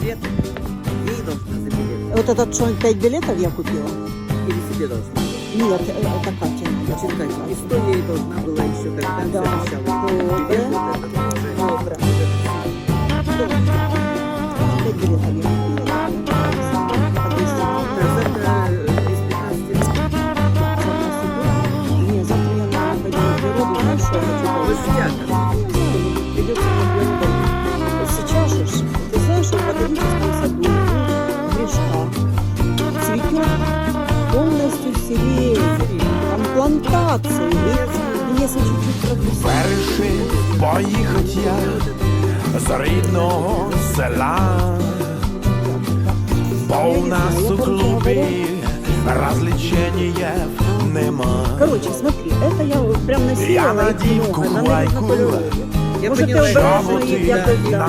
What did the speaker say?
билеты. Ей должна за билет. Вот этот что, 5 билетов я купила? Или себе должна. Нет, э, это Катя. Значит, Катя, и что ей должна была еще, когда Да. завещала? Добре. Добре. Пять билетов я купила. По 200. Да, завтра из 15 Завтра суббота. Не, завтра я наверное, пойду на природу. Знаешь, что я хочу Вы полностью сирень. Там плантации. И Если чуть-чуть пропустить. Вирішив поїхать я з рідного села, бо у нас у клубі розлічення нема. Короче, смотри, это я вот прям насела Я на их много, дівку на лайку. кольорові. Я Може, ти поняла, обереш Що мої ти якось, да. на